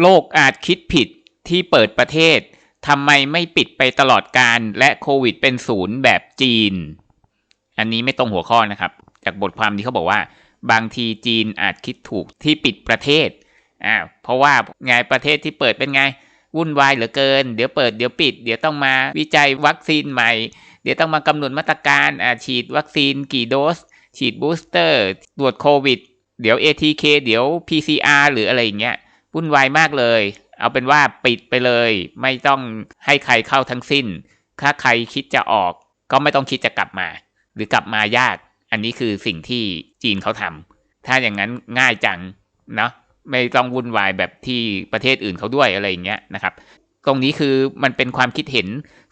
โลกอาจคิดผิดที่เปิดประเทศทำไมไม่ปิดไปตลอดการและโควิดเป็นศูนย์แบบจีน อันนี้ไม่ตรงหัวข้อนะครับ จากบทความที่เขาบอกว่า บางทีจีนอาจคิดถูกที่ปิดประเทศอ่าเพราะว่าไงประเทศที่เปิดเป็นไง วุ่นวายเหลือเกิน เดี๋ยวเปิดเดี๋ยวปิด เดี๋ยวต้องมาวิจัยวัคซีนใหม่ เดี๋ยวต้องมากำหนดมาตรการอ่าฉีดวัคซีนกี่โดส ฉีดบูสเตอร์ตรวจโควิด เดี๋ยว ATK เดี๋ยว PCR หรืออะไรอย่างเงี้ย วุ่นวายมากเลย เอาเป็นว่าปิดไปเลย ไม่ต้องให้ใครเข้าทั้งสิ้น ถ้าใครคิดจะออก ก็ไม่ต้องคิดจะกลับมา หรือกลับมายาก อันนี้คือสิ่งที่จีนเขาทำถ้าอย่างนั้นง่ายจังเนาะไม่ต้องวุ่นวายแบบที่ประเทศอื่นเขาด้วยอะไรอย่างเงี้ยนะครับ ตรงนี้คือมันเป็นความคิดเห็น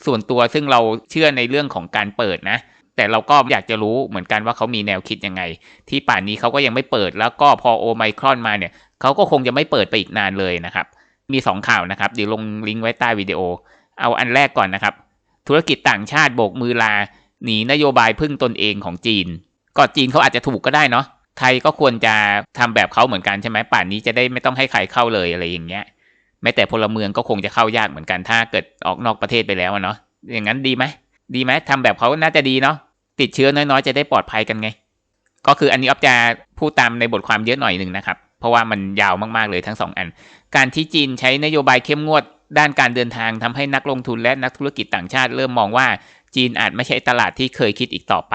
ส่วนตัวซึ่งเราเชื่อในเรื่องของการเปิดนะ แต่เราก็อยากจะรู้เหมือนกันว่าเขามีแนวคิดยังไง ที่ป่านนี้เขาก็ยังไม่เปิดแล้วก็พอโอไมครอนมาเนี่ย เขาก็คงจะไม่เปิดไปอีกนานเลยนะครับ มีสองข่าวนะครับ เดี๋ยวลงลิงก์ไว้ใต้วิดีโอ เอาอันแรกก่อนนะครับ ธุรกิจต่างชาติโบกมือลา หนีนโยบายพึ่งตนเองของจีนก็จีนเขาอาจจะถูกก็ได้เนาะ ไทยก็ควรจะทำแบบเขาเหมือนกันใช่ไหมป่านนี้จะได้ไม่ต้องให้ใครเข้าเลยอะไรอย่างเงี้ย แม้แต่พลเมืองก็คงจะเข้ายากเหมือนกันถ้าเกิดออกนอกประเทศไปแล้วเนาะ อย่างนั้นดีไหม ดีไหมทำแบบเขาน่าจะดีเนาะ ติดเชื้อน้อยๆ จะได้ปลอดภัยกันไง ก็คืออันนี้ออฟจะพูดตามในบทความเยอะหน่อยหนึ่งนะครับ เพราะว่ามันยาวมากๆเลยทั้งสองอัน การที่จีนใช้นโยบายเข้มงวดด้านการเดินทางทำให้นักลงทุนและนักธุรกิจต่างชาติเริ่มมองว่าจีนอาจไม่ใช่ตลาดที่เคยคิดอีกต่อไป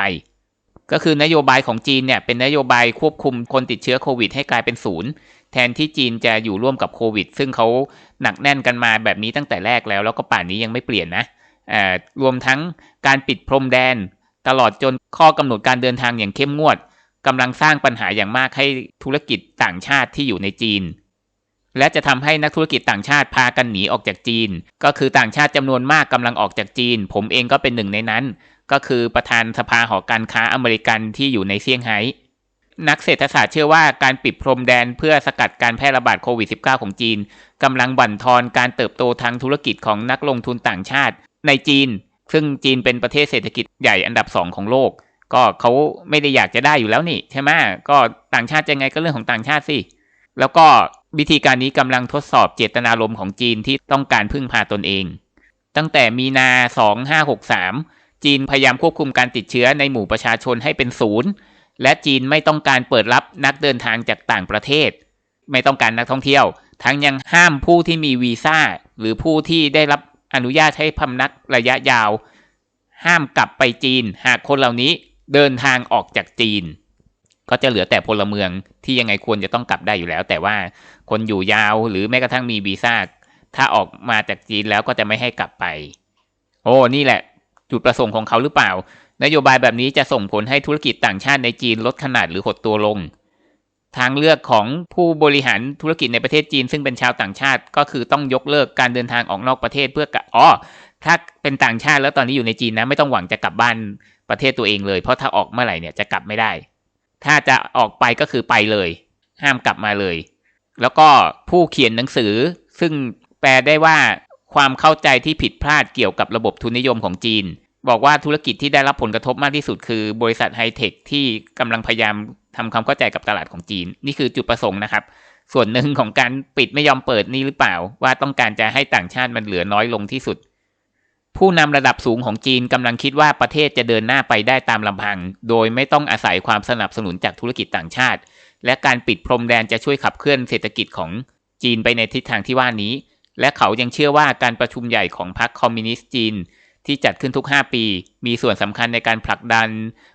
ก็คือนโยบายของจีนเนี่ยเป็นนโยบายควบคุมคนติดเชื้อโควิดให้กลายเป็นศูนย์แทนที่จีนจะอยู่ร่วมกับโควิด ซึ่งเขาหนักแน่นกันมาแบบนี้ตั้งแต่แรกแล้ว แล้วก็ป่านนี้ยังไม่เปลี่ยนนะรวมทั้งการปิดพรมแดน ตลอดจนข้อกำหนดการเดินทางอย่างเข้มงวด กำลังสร้างปัญหาอย่างมากให้ธุรกิจต่างชาติที่อยู่ในจีน และจะทำให้นักธุรกิจต่างชาติพากันหนีออกจากจีน ก็คือต่างชาติจำนวนมากกำลังออกจากจีน ผมเองก็เป็นหนึ่งในนั้น ก็คือประธานสภาหอการค้าอเมริกันที่อยู่ในเซี่ยงไฮ้นักเศรษฐศาสตร์เชื่อว่าการปิดพรมแดนเพื่อสกัดการแพร่ระบาดโควิด -19 ของจีนกำลังบั่นทอนการเติบโตทางธุรกิจของนักลงทุนต่างชาติ ในจีน ซึ่งจีนเป็นประเทศเศรษฐกิจใหญ่อันดับสองของโลก ก็เขาไม่ได้อยากจะได้อยู่แล้วนี่ใช่ไหมก็ต่างชาติยังไงก็เรื่องของต่างชาติสิ แล้วก็วิธีการนี้กำลังทดสอบเจตนารมณ์ของจีนที่ต้องการพึ่งพาตนเอง ตั้งแต่มีนา 2563 จีนพยายามควบคุมการติดเชื้อในหมู่ประชาชนให้เป็นศูนย์ และจีนไม่ต้องการเปิดรับนักเดินทางจากต่างประเทศ ไม่ต้องการนักท่องเที่ยว ทั้งยังห้ามผู้ที่มีวีซ่า หรือผู้ที่ได้รับอนุญาตให้พำนักระยะยาว ห้ามกลับไปจีน หากคนเหล่านี้ เดินทางออกจากจีน ก็จะเหลือแต่พลเมืองที่ยังไงควรจะต้องกลับได้อยู่แล้ว แต่ว่าคนอยู่ยาวหรือแม้กระทั่งมีวีซ่าถ้าออกมาจากจีนแล้วก็จะไม่ให้กลับไป โอ้นี่แหละ จุดประสงค์ของเขาหรือเปล่า นโยบายแบบนี้จะส่งผลให้ธุรกิจต่างชาติในจีนลดขนาดหรือหดตัวลง ทางเลือกของผู้บริหารธุรกิจในประเทศจีน ซึ่งเป็นชาวต่างชาติก็คือต้องยกเลิกการเดินทางออกนอกประเทศเพื่ออ๋อถ้าเป็นต่างชาติแล้วตอนนี้อยู่ในจีนนะไม่ต้องหวังจะกลับบ้าน ประเทศตัวเองเลย เพราะถ้าออกเมื่อไหร่เนี่ยจะกลับไม่ได้ ถ้าจะออกไปก็คือไปเลย ห้ามกลับมาเลย แล้วก็ผู้เขียนหนังสือ ซึ่งแปลได้ว่าความเข้าใจที่ผิดพลาดเกี่ยวกับระบบทุนนิยมของจีน บอกว่าธุรกิจที่ได้รับผลกระทบมากที่สุดคือบริษัทไฮเทคที่กำลังพยายามทำความเข้าใจกับตลาดของจีน นี่คือจุดประสงค์นะครับ ส่วนหนึ่งของการปิดไม่ยอมเปิดนี่หรือเปล่า ว่าต้องการจะให้ต่างชาติมันเหลือน้อยลงที่สุด ผู้นำระดับสูงของจีนกำลังคิดว่าประเทศจะเดินหน้าไปได้ตามลำพัง โดยไม่ต้องอาศัยความสนับสนุนจากธุรกิจต่างชาติ และการปิดพรมแดนจะช่วยขับเคลื่อนเศรษฐกิจของจีนไปในทิศทางที่ว่านี้ และเขายังเชื่อว่าการประชุมใหญ่ของพรรคคอมมิวนิสต์จีน ที่จัดขึ้นทุก 5 ปี มีส่วนสำคัญในการผลักดัน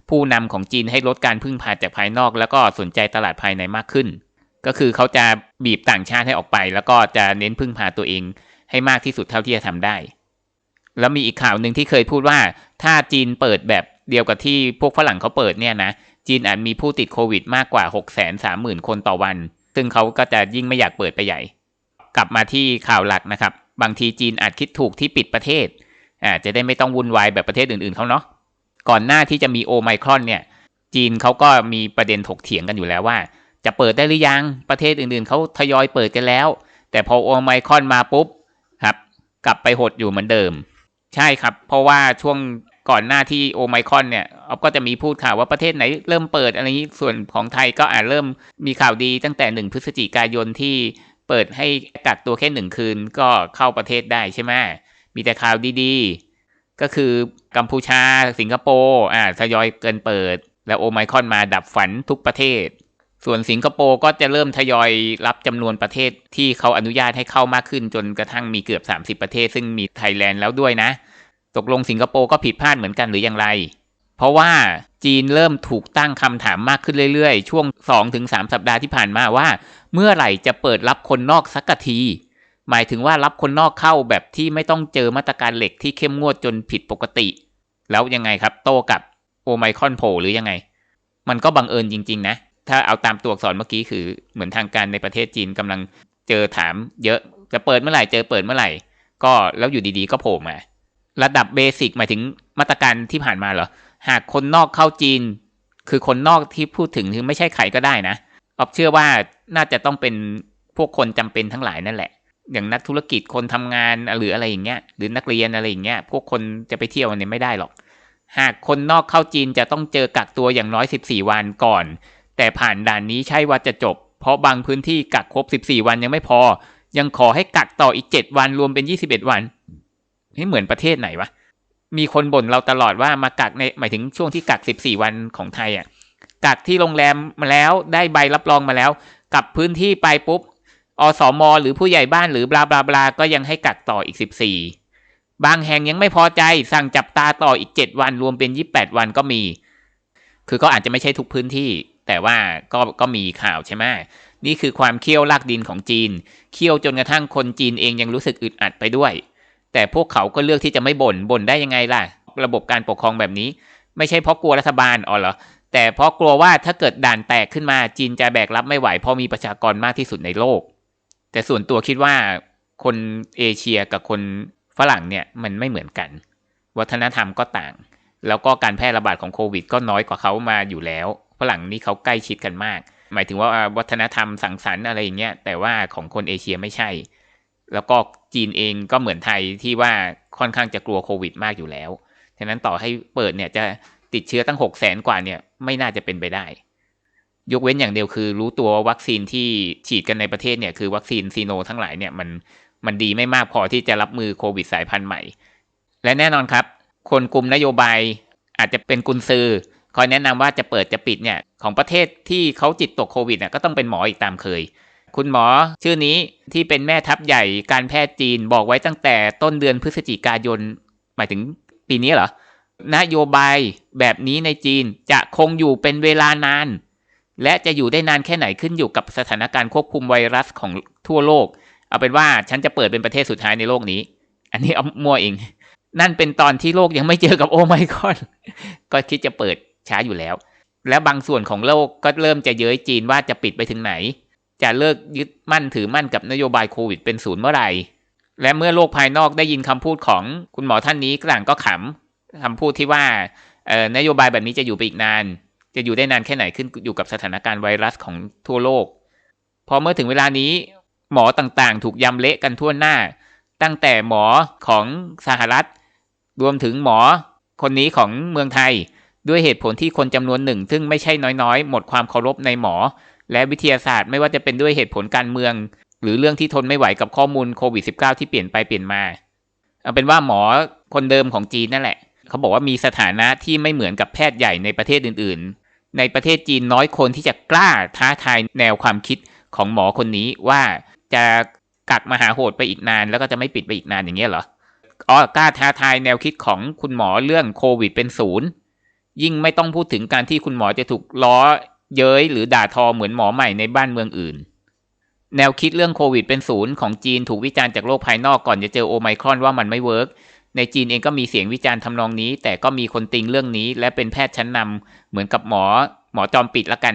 ผู้นำของจีนให้ลดการพึ่งพาจากภายนอก แล้วก็สนใจตลาดภายในมากขึ้น ก็คือเขาจะบีบต่างชาติให้ออกไป แล้วก็จะเน้นพึ่งพาตัวเองให้มากที่สุดเท่าที่จะทำได้ แล้วมีอีกข่าวหนึ่งที่เคยพูดว่า ถ้าจีนเปิดแบบเดียวกับที่พวกฝรั่งเขาเปิดเนี่ยนะจีนอาจมีผู้ติดโควิดมากกว่า 6 3 0 0 0 0 คนต่อวัน ซึ่งเขาก็จะยิ่งไม่อยากเปิดไปใหญ่ กลับมาที่ข่าวหลักนะครับ บางทีจีนอาจคิดถูกที่ปิดประเทศอ่าจะได้ไม่ต้องวุ่นวายแบบประเทศอื่นๆเขาเนาะก่อนหน้าที่จะมีโอไมครอนเนี่ยจีนเขาก็มีประเด็นถกเถียงกันอยู่แล้วว่า จะเปิดได้หรือยังประเทศอื่นๆเขาทยอยเปิดกันแล้ว แต่พอโอไมครอนมาปุ๊บครับกลับไปหดอยู่เหมือนเดิม ใช่ครับ เพราะว่าช่วงก่อนหน้าที่โอไมคอนเนี่ยก็จะมีพูดข่าวว่าประเทศไหนเริ่มเปิดอะไรนี้ส่วนของไทยก็อาจเริ่มมีข่าวดีตั้งแต่หนึ่งพฤศจิกายนที่เเปิดให้กักตัวแค่หนึ่งคืนก็เข้าประเทศได้ใช่ไหมมีแต่ข่าวดีๆ ก็คือกัมพูชาสิงคโปร์อ่าทยอยเกินเปิด แล้วโอไมคอนมาดับฝันทุกประเทศ ส่วนสิงคโปร์ก็จะเริ่มทยอยรับจำนวนประเทศที่เขาอนุญาตให้เข้ามากขึ้นจนกระทั่งมีเกือบ 30 ประเทศ ซึ่งมีไทยแลนด์แล้วด้วยนะ ตกลงสิงคโปร์ก็ผิดพลาดเหมือนกันหรืออย่างไร เพราะว่าจีนเริ่มถูกตั้งคำถามมากขึ้นเรื่อยๆ ช่วง 2-3 สัปดาห์ที่ผ่านมาว่า เมื่อไหร่จะเปิดรับคนนอกสักที หมายถึงว่ารับคนนอกเข้าแบบที่ไม่ต้องเจอมาตรการเหล็กที่เข้มงวดจนผิดปกติ แล้วยังไงครับ โตกับโอไมคอนโผหรือยังไง มันก็บังเอิญจริง ๆ นะ ถ้าเอาตามตัวอักษรเมื่อกี้คือเหมือนทางการในประเทศจีนกำลังเจอถามเยอะจะเปิดเมื่อไหร่เจอเปิดเมื่อไหร่ ก็แล้วอยู่ดีๆก็โผล่มา ระดับเบสิกหมายถึงมาตรการที่ผ่านมาเหรอ หากคนนอกเข้าจีน คือคนนอกที่พูดถึงคือไม่ใช่ใครก็ได้นะออฟเชื่อว่าน่าจะต้องเป็นพวกคนจำเป็นทั้งหลายนั่นแหละ อย่างนักธุรกิจคนทำงานหรืออะไรอย่างเงี้ยหรือนักเรียนอะไรอย่างเงี้ยพวกคนจะไปเที่ยวเนี่ยไม่ได้หรอก หากคนนอกเข้าจีนจะต้องเจอกักตัวอย่างน้อย 14 วันก่อน แต่ผ่านด่านนี้ใช่ว่าจะจบ เพราะบางพื้นที่กักครบ 14 วันยังไม่พอ ยังขอให้กักต่ออีก 7 วันรวมเป็น 21 วันนี่เหมือนประเทศไหนวะ มีคนบ่นเราตลอดว่ามากักในหมายถึงช่วงที่กัก 14 วันของไทยอะ กักที่โรงแรมมาแล้วได้ใบรับรองมาแล้วกลับพื้นที่ไปปุ๊บอสมหรือผู้ใหญ่บ้านหรือบลาบลาบลาก็ยังให้กักต่ออีก 14 บางแห่งยังไม่พอใจสั่งจับตาต่ออีก 7 วันรวมเป็น 28 วันก็มี คือก็อาจจะไม่ใช่ทุกพื้นที่ แต่ว่าก็ก็มีข่าวใช่ไหมนี่คือความเคี่ยวลากดินของจีน เคี่ยวจนกระทั่งคนจีนเองยังรู้สึกอึดอัดไปด้วย แต่พวกเขาก็เลือกที่จะไม่บน่นบ่นได้ยังไงล่ะ ระบบการปกครองแบบนี้ ไม่ใช่เพราะกลัวรัฐบาลอ๋อเหรอแต่เพราะกลัวว่าถ้าเกิดด่านแตกขึ้นมาจีนจะแบกรับไม่ไหวเพราะมีประชากรมากที่สุดในโลก แต่ส่วนตัวคิดว่าคนเอเชียกับคนฝรั่งเนี่ยมันไม่เหมือนกัน วัฒนธรรมก็ต่าง แล้วก็การแพร่ระบาดของโควิด ก็น้อยกว่าเขามาอยู่แล้ว ฝรั่งนี่เขาใกล้ชิดกันมาก หมายถึงว่าวัฒนธรรมสังสรรค์อะไรอย่างเงี้ยแต่ว่าของคนเอเชียไม่ใช่ แล้วก็จีนเองก็เหมือนไทยที่ว่าค่อนข้างจะกลัวโควิดมากอยู่แล้วฉะนั้นต่อให้เปิดเนี่ยจะติดเชื้อตั้งหกแสนกว่าเนี่ยไม่น่าจะเป็นไปได้ ยกเว้นอย่างเดียวคือ รู้ตัววัคซีนที่ฉีดกันในประเทศเนี่ยคือวัคซีนซีโนทั้งหลายเนี่ยมันมันดีไม่มากพอที่จะรับมือโควิดสายพันธุ์ใหม่ และแน่นอนครับ คนกลุ่มนโยบายอาจจะเป็นกุนซือ คอยแนะนำว่าจะเปิดจะปิดเนี่ยของประเทศที่เขาจิตตกโควิดเนี่ยก็ต้องเป็นหมออีกตามเคย คุณหมอชื่อนี้ที่เป็นแม่ทัพใหญ่การแพทย์จีนบอกไว้ตั้งแต่ต้นเดือนพฤศจิกายน หมายถึงปีนี้เหรอนโยบายแบบนี้ในจีนจะคงอยู่เป็นเวลานาน และจะอยู่ได้นานแค่ไหนขึ้นอยู่กับสถานการณ์ควบคุมไวรัสของทั่วโลก เอาเป็นว่าฉันจะเปิดเป็นประเทศสุดท้ายในโลกนี้ อันนี้เอามั่วเอง นั่นเป็นตอนที่โลกยังไม่เจอกับโอไมคอน ก็คิดจะเปิด ช้าอยู่แล้ว และบางส่วนของโลกก็เริ่มจะเย้ยจีนว่าจะปิดไปถึงไหน จะเลิกยึดมั่นถือมั่นกับนโยบายโควิดเป็นศูนย์เมื่อไหร่ และเมื่อโลกภายนอกได้ยินคำพูดของคุณหมอท่านนี้กลางก็ขำคำพูดที่ว่านโยบายแบบนี้จะอยู่ไปอีกนาน จะอยู่ได้นานแค่ไหนขึ้นอยู่กับสถานการณ์ไวรัสของทั่วโลก พอเมื่อถึงเวลานี้หมอต่างๆ ถูกยำเละกันทั่วหน้า ตั้งแต่หมอของสหรัฐ รวมถึงหมอคนนี้ของเมืองไทย ด้วยเหตุผลที่คนจำนวนหนึ่ง ซึ่งไม่ใช่น้อยๆ หมดความเคารพในหมอ และวิทยาศาสตร์ไม่ว่าจะเป็นด้วยเหตุผลการเมือง หรือเรื่องที่ทนไม่ไหวกับข้อมูลโควิด -19 ที่เปลี่ยนไปเปลี่ยนมาเอาเป็นว่าหมอคนเดิมของจีนนั่นแหละ เขาบอกว่ามีสถานะที่ไม่เหมือนกับแพทย์ใหญ่ในประเทศอื่นๆ ในประเทศจีนน้อยคนที่จะกล้าท้าทายแนวความคิดของหมอคนนี้ว่าจะกักมหาโหดไปอีกนาน แล้วก็จะไม่ปิดไปอีกนานอย่างเงี้ยเหรออ๋อกล้าท้าทายแนวคิดของคุณหมอเรื่องโควิดเป็นศูนย์ ยิ่งไม่ต้องพูดถึงการที่คุณหมอจะถูกล้อเย้ยหรือด่าทอเหมือนหมอใหม่ในบ้านเมืองอื่น แนวคิดเรื่องโควิดเป็นศูนย์ของจีนถูกวิจารณ์จากโลกภายนอกก่อนจะเจอโอไมครอนว่ามันไม่เวิร์กในจีนเองก็มีเสียงวิจารณ์ทำนองนี้ แต่ก็มีคนติงเรื่องนี้ และเป็นแพทย์ชั้นนำเหมือนกับหมอ หมอจอมปิดละกัน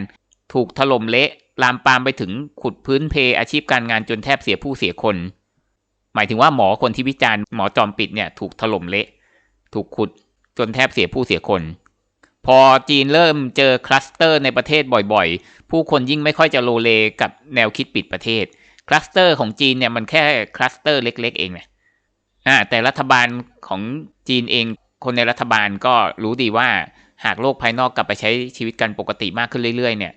ถูกถล่มเละลามปามไปถึงขุดพื้นเพอาชีพการงานจนแทบเสียผู้เสียคน หมายถึงว่าหมอคนที่วิจารณ์หมอจอมปิดเนี่ยถูกถล่มเละ ถูกขุดจนแทบเสียผู้เสียคน พอจีนเริ่มเจอคลัสเตอร์ในประเทศบ่อยๆ ผู้คนยิ่งไม่ค่อยจะโลเลกับแนวคิดปิดประเทศ คลัสเตอร์ของจีนเนี่ยมันแค่คลัสเตอร์เล็ก ๆ เองนะอ่าแต่รัฐบาลของจีนเอง คนในรัฐบาลก็รู้ดีว่าหากโลกภายนอกกลับไปใช้ชีวิตกันปกติมากขึ้นเรื่อยๆ เนี่ย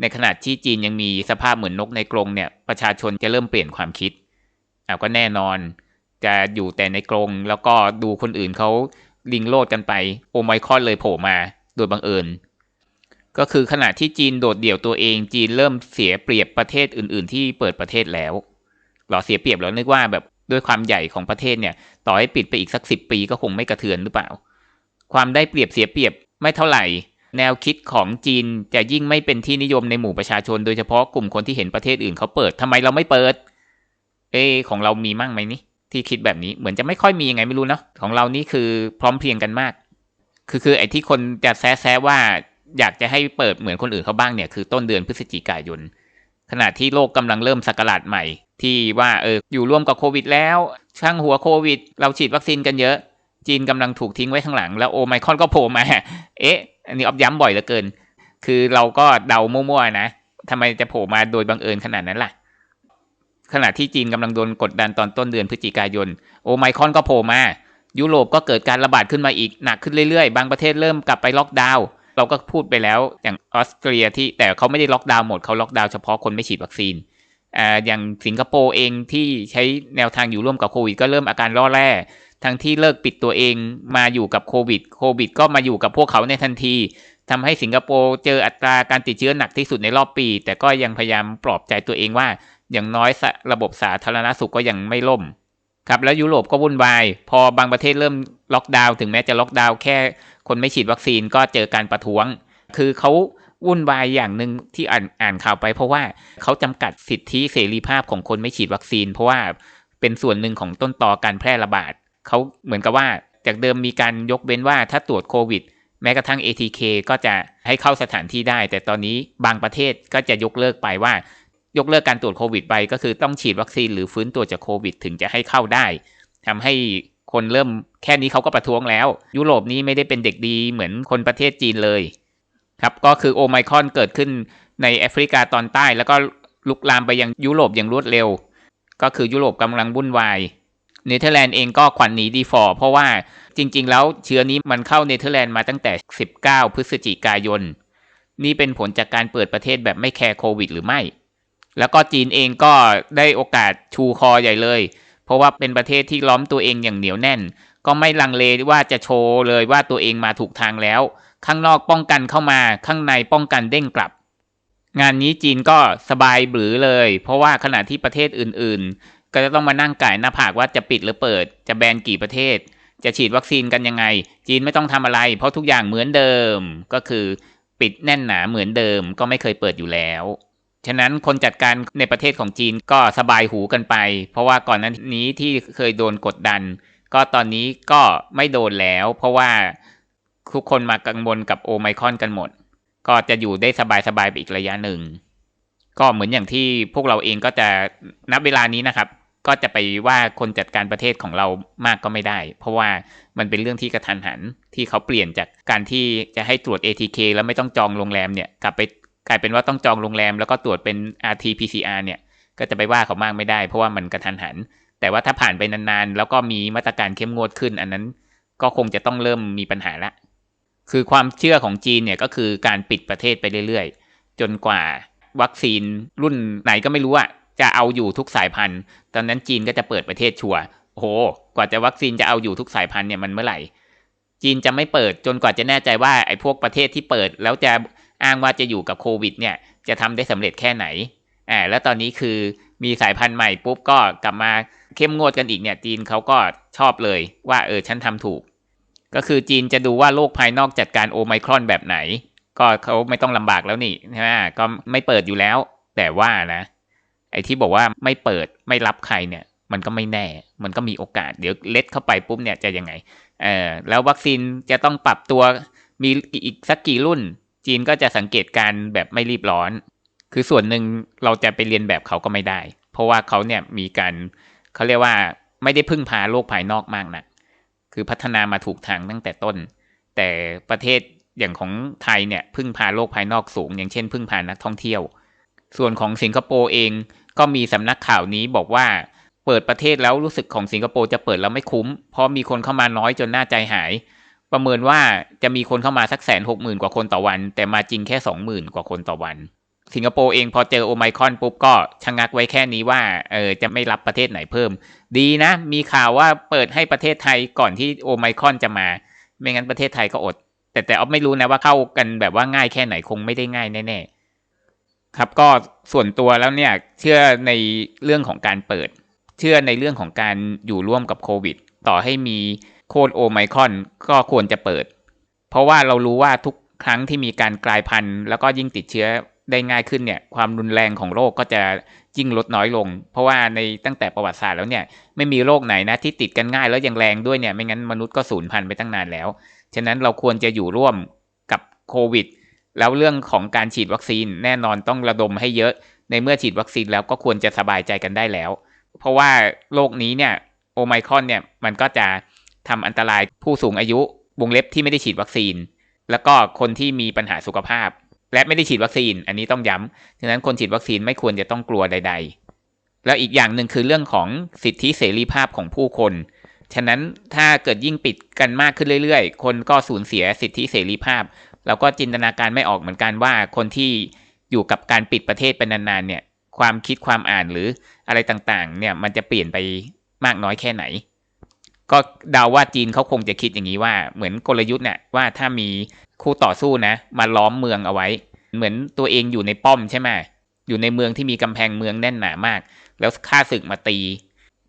ในขณะที่จีนยังมีสภาพเหมือนนกในกรงเนี่ย ประชาชนจะเริ่มเปลี่ยนความคิดเอาก็แน่นอน จะอยู่แต่ในกรงแล้วก็ดูคนอื่นเขาลิงโลดกันไปโอไมคอนเลยโผล่มา โดยบังเอิญ ก็คือขณะที่จีนโดดเดี่ยวตัวเองจีนเริ่มเสียเปรียบประเทศอื่น ๆ ที่เปิดประเทศแล้วหรอเสียเปรียบแล้วนึกว่าแบบด้วยความใหญ่ของประเทศเนี่ย ต่อให้ปิดไปอีกสักสิบปีก็คงไม่กระเทือนหรือเปล่า ความได้เปรียบเสียเปรียบไม่เท่าไหร่ แนวคิดของจีนจะยิ่งไม่เป็นที่นิยมในหมู่ประชาชน โดยเฉพาะกลุ่มคนที่เห็นประเทศอื่นเขาเปิดทำไมเราไม่เปิด เอของเรามีมั่งไหมนี่ที่คิดแบบนี้เหมือนจะไม่ค่อยมียังไงไม่รู้เนาะของเรานี่คือพร้อมเพรียงกันมาก คือคือไอ้ที่คนจะแซะแซะว่าอยากจะให้เปิดเหมือนคนอื่นเขาบ้างเนี่ยคือต้นเดือนพฤศจิกายน ขณะที่โลกกำลังเริ่มสักราชใหม่ ที่ว่าเอออยู่ร่วมกับโควิดแล้ว ช่างหัวโควิด เราฉีดวัคซีนกันเยอะ จีนกำลังถูกทิ้งไว้ข้างหลัง แล้วโอไมคอนก็โผล่มาเอ๊ะ อันนี้ออฟย้ำบ่อยเหลือเกิน คือเราก็เดามั่วๆนะทำไมจะโผล่มาโดยบังเอิญขนาดนั้นล่ะ ขณะที่จีนกำลังโดนกดดันตอนต้นเดือนพฤศจิกายน โอไมคอนก็โผล่มา ยุโรปก็เกิดการระบาดขึ้นมาอีกหนักขึ้นเรื่อยๆ บางประเทศเริ่มกลับไปล็อกดาวน์เราก็พูดไปแล้วอย่างออสเตรียที่แต่เขาไม่ได้ล็อกดาวน์หมดเขาล็อกดาวน์เฉพาะคนไม่ฉีดวัคซีนอ่าอย่างสิงคโปร์เองที่ใช้แนวทางอยู่ร่วมกับโควิดก็เริ่มอาการร่อแร่ทั้งที่เลิกปิดตัวเองมาอยู่กับโควิดโควิดก็มาอยู่กับพวกเขาในทันทีทำให้สิงคโปร์เจออัตราการติดเชื้อหนักที่สุดในรอบปี แต่ก็ยังพยายามปลอบใจตัวเองว่า อย่างน้อยระบบสาธารณสุขก็ยังไม่ล่ม ครับแล้วยุโรปก็วุ่นวาย พอบางประเทศเริ่มล็อกดาวน์ถึงแม้จะล็อกดาวน์แค่คนไม่ฉีดวัคซีนก็เจอการประท้วง คือเขาวุ่นวายอย่างหนึ่งที่อ่านอ่านข่าวไป เพราะว่าเขาจำกัดสิทธิเสรีภาพของคนไม่ฉีดวัคซีน เพราะว่าเป็นส่วนหนึ่งของต้นตอการแพร่ระบาดเขาเหมือนกับว่าจากเดิมมีการยกเว้นว่าถ้าตรวจโควิด แม้กระทั่ง ATK ก็จะให้เข้าสถานที่ได้ แต่ตอนนี้บางประเทศก็จะยกเลิกไปว่า ยกเลิกการตรวจโควิดไป ก็คือต้องฉีดวัคซีนหรือฟื้นตัวจากโควิด ถึงจะให้เข้าได้ทำให้คนเริ่มแค่นี้เขาก็ประท้วงแล้ว ยุโรปนี้ไม่ได้เป็นเด็กดีเหมือนคนประเทศจีนเลยครับก็คือโอไมคอนเกิดขึ้นในแอฟริกาตอนใต้ แล้วก็ลุกลามไปยังยุโรปอย่างรวดเร็ว ก็คือยุโรปกำลังวุ่นวายเนเธอร์แลนด์เองก็ขวัญหนีดีฟอร์เพราะว่าจริง ๆ แล้วเชื้อนี้มันเข้าเนเธอร์แลนด์มาตั้งแต่ 19 พฤศจิกายน นี่เป็นผลจากการเปิดประเทศแบบไม่แคร์โควิดหรือไม่ แล้วก็จีนเองก็ได้โอกาสชูคอใหญ่เลย เพราะว่าเป็นประเทศที่ล้อมตัวเองอย่างเหนียวแน่น ก็ไม่ลังเลว่าจะโชว์เลยว่าตัวเองมาถูกทางแล้ว ข้างนอกป้องกันเข้ามาข้างในป้องกันเด้งกลับ งานนี้จีนก็สบายบรือเลย เพราะว่าขณะที่ประเทศอื่นๆ ก็จะต้องมานั่งก่ายหน้าผากว่าจะปิดหรือเปิด จะแบนกี่ประเทศ จะฉีดวัคซีนกันยังไง จีนไม่ต้องทำอะไร เพราะทุกอย่างเหมือนเดิม ก็คือปิดแน่นหนาเหมือนเดิม ก็ไม่เคยเปิดอยู่แล้ว ฉะนั้นคนจัดการในประเทศของจีนก็สบายหูกันไป เพราะว่าก่อนหน้านี้ที่เคยโดนกดดัน ก็ตอนนี้ก็ไม่โดนแล้ว เพราะว่าทุกคนมากังวลกับโอไมคอนกันหมด ก็จะอยู่ได้สบายๆไปอีกระยะหนึ่ง ก็เหมือนอย่างที่พวกเราเองก็จะนับเวลานี้นะครับ ก็จะไปว่าคนจัดการประเทศของเรามากก็ไม่ได้ เพราะว่ามันเป็นเรื่องที่กระทันหันที่เขาเปลี่ยนจากการที่จะให้ตรวจ ATK แล้วไม่ต้องจองโรงแรมเนี่ยกลับไป กลายเป็นว่าต้องจองโรงแรมแล้วก็ตรวจเป็น RT-PCR เนี่ย ก็จะไปว่าเขามากไม่ได้ เพราะว่ามันกระทันหัน แต่ว่าถ้าผ่านไปนานๆ แล้วก็มีมาตรการเข้มงวดขึ้น อันนั้นก็คงจะต้องเริ่มมีปัญหาละ คือความเชื่อของจีนเนี่ยก็คือการปิดประเทศไปเรื่อยๆ จนกว่าวัคซีนรุ่นไหนก็ไม่รู้อะจะเอาอยู่ทุกสายพันธุ์ ตอนนั้นจีนก็จะเปิดประเทศชัวโอ้โหกว่าจะวัคซีนจะเอาอยู่ทุกสายพันธุ์เนี่ยมันเมื่อไหร่ จีนจะไม่เปิดจนกว่าจะแน่ใจว่าไอ้พวกประเทศที่เปิดแล้วจะ อ้างว่าจะอยู่กับโควิดเนี่ยจะทำได้สำเร็จแค่ไหนอ่าแล้วตอนนี้คือมีสายพันธุ์ใหม่ปุ๊บก็กลับมาเข้มงวดกันอีกเนี่ยจีนเขาก็ชอบเลยว่าเออฉันทำถูก ก็คือจีนจะดูว่าโลกภายนอกจัดการโอไมครอนแบบไหน ก็เขาไม่ต้องลำบากแล้วนี่ใช่ไหมก็ไม่เปิดอยู่แล้ว แต่ว่านะไอ้ที่บอกว่าไม่เปิดไม่รับใครเนี่ยมันก็ไม่แน่ มันก็มีโอกาส เดี๋ยวเล็ดเข้าไปปุ๊บเนี่ยจะยังไง เออแล้ววัคซีนจะต้องปรับตัวมีอีกสักกี่รุ่น จีนก็จะสังเกตการแบบไม่รีบร้อน คือส่วนหนึ่งเราจะไปเรียนแบบเขาก็ไม่ได้ เพราะว่าเขาเนี่ยมีการเขาเรียกว่าไม่ได้พึ่งพาโลกภายนอกมากนะคือพัฒนามาถูกทางตั้งแต่ต้น แต่ประเทศอย่างของไทยเนี่ยพึ่งพาโลกภายนอกสูง อย่างเช่น พึ่งพานักท่องเที่ยว ส่วนของสิงคโปร์เองก็มีสำนักข่าวนี้บอกว่าเปิดประเทศแล้วรู้สึกของสิงคโปร์จะเปิดแล้วไม่คุ้ม เพราะมีคนเข้ามาน้อยจนน่าใจหาย ประเมินว่าจะมีคนเข้ามาสักแสนหกหมื่นกว่าคนต่อวัน แต่มาจริงแค่สองหมื่นกว่าคนต่อวัน สิงคโปร์เองพอเจอโอไมคอนปุ๊บก็ชะงักไว้แค่นี้ว่าเออจะไม่รับประเทศไหนเพิ่ม ดีนะ มีข่าวว่าเปิดให้ประเทศไทยก่อนที่โอไมคอนจะมา ไม่งั้นประเทศไทยก็อด แต่แต่ออฟไม่รู้นะว่าเข้ากันแบบว่าง่ายแค่ไหนคงไม่ได้ง่ายแน่ๆครับก็ส่วนตัวแล้วเนี่ยเชื่อในเรื่องของการเปิด เชื่อในเรื่องของการอยู่ร่วมกับโควิด ต่อให้มี โคดโอไมคอนก็ควรจะเปิด เพราะว่าเรารู้ว่าทุกครั้งที่มีการกลายพันธุ์ แล้วก็ยิ่งติดเชื้อได้ง่ายขึ้นเนี่ยความรุนแรงของโรคก็จะยิ่งลดน้อยลง เพราะว่าในตั้งแต่ประวัติศาสตร์แล้วเนี่ยไม่มีโรคไหนนะที่ติดกันง่ายแล้วยังแรงด้วยเนี่ยไม่งั้นมนุษย์ก็สูญพันธุ์ไปตั้งนานแล้ว ฉะนั้นเราควรจะอยู่ร่วมกับโควิด แล้วเรื่องของการฉีดวัคซีนแน่นอนต้องระดมให้เยอะ ในเมื่อฉีดวัคซีนแล้วก็ควรจะสบายใจกันได้แล้ว เพราะว่าโรคนี้เนี่ยโอไมครอนเนี่ยมันก็จะ ทำอันตรายผู้สูงอายุวงเล็บที่ไม่ได้ฉีดวัคซีน แล้วก็คนที่มีปัญหาสุขภาพ และไม่ได้ฉีดวัคซีน อันนี้ต้องย้ำฉะนั้นคนฉีดวัคซีนไม่ควรจะต้องกลัวใด ๆ แล้วอีกอย่างหนึ่งคือเรื่องของสิทธิเสรีภาพของผู้คน ฉะนั้นถ้าเกิดยิ่งปิดกันมากขึ้นเรื่อยๆ คนก็สูญเสียสิทธิเสรีภาพ เราก็จินตนาการไม่ออกเหมือนกันว่าคนที่อยู่กับการปิดประเทศเป็นนานๆเนี่ยความคิดความอ่านหรืออะไรต่างๆเนี่ยมันจะเปลี่ยนไปมากน้อยแค่ไหน ก็เดาว่าจีนเขาคงจะคิดอย่างนี้ว่าเหมือนกลยุทธ์เนี่ยว่าถ้ามีคู่ต่อสู้นะ มาล้อมเมืองเอาไว้ เหมือนตัวเองอยู่ในป้อมใช่ไหมอยู่ในเมืองที่มีกำแพงเมืองแน่นหนามาก แล้วข้าศึกมาตี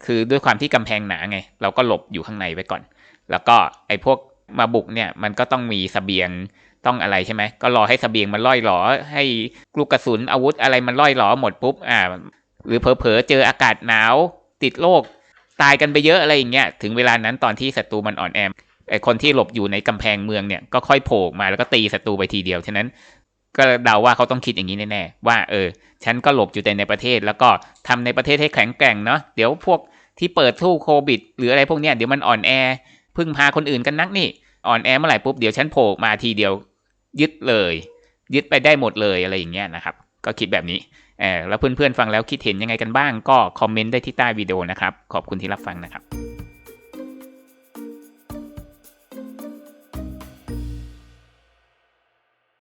คือด้วยความที่กำแพงหนาไง เราก็หลบอยู่ข้างในไว้ก่อน แล้วก็ไอ้พวกมาบุกเนี่ยมันก็ต้องมีสเสบียงต้องอะไรใช่ไหมก็รอให้สเสบียงมันล่อยหลอ ให้ลูกกระสุนอาวุธอะไรมันล่อยหลอหมดปุ๊บอ่า หรือเผลอๆเจออากาศหนาวติดโรค ตายกันไปเยอะอะไรอย่างเงี้ยถึงเวลานั้นตอนที่ศัตรูมันอ่อนแอไอคนที่หลบอยู่ในกำแพงเมืองเนี่ยก็ค่อยโผล่มาแล้วก็ตีศัตรูไปทีเดียวฉะนั้นก็เดาว่าเขาต้องคิดอย่างนี้แน่ๆว่าเออ ฉันก็หลบอยู่แต่ในประเทศ แล้วก็ทำในประเทศให้แข็งแกร่งเนาะเดี๋ยวพวกที่เปิดสู้โควิด หรืออะไรพวกเนี้ยเดี๋ยวมันอ่อนแอพึ่งพาคนอื่นกันนักนี่อ่อนแอเมื่อไหร่ปุ๊บเดี๋ยวฉันโผล่มาทีเดียว ยึดเลย ยึดไปได้หมดเลยอะไรอย่างเงี้ยนะครับ ก็คิดแบบนี้ แล้วเพื่อนๆฟังแล้วคิดเห็นยังไงกันบ้าง ก็คอมเมนต์ได้ที่ใต้วิดีโอนะครับ ขอบคุณที่รับฟังนะครับ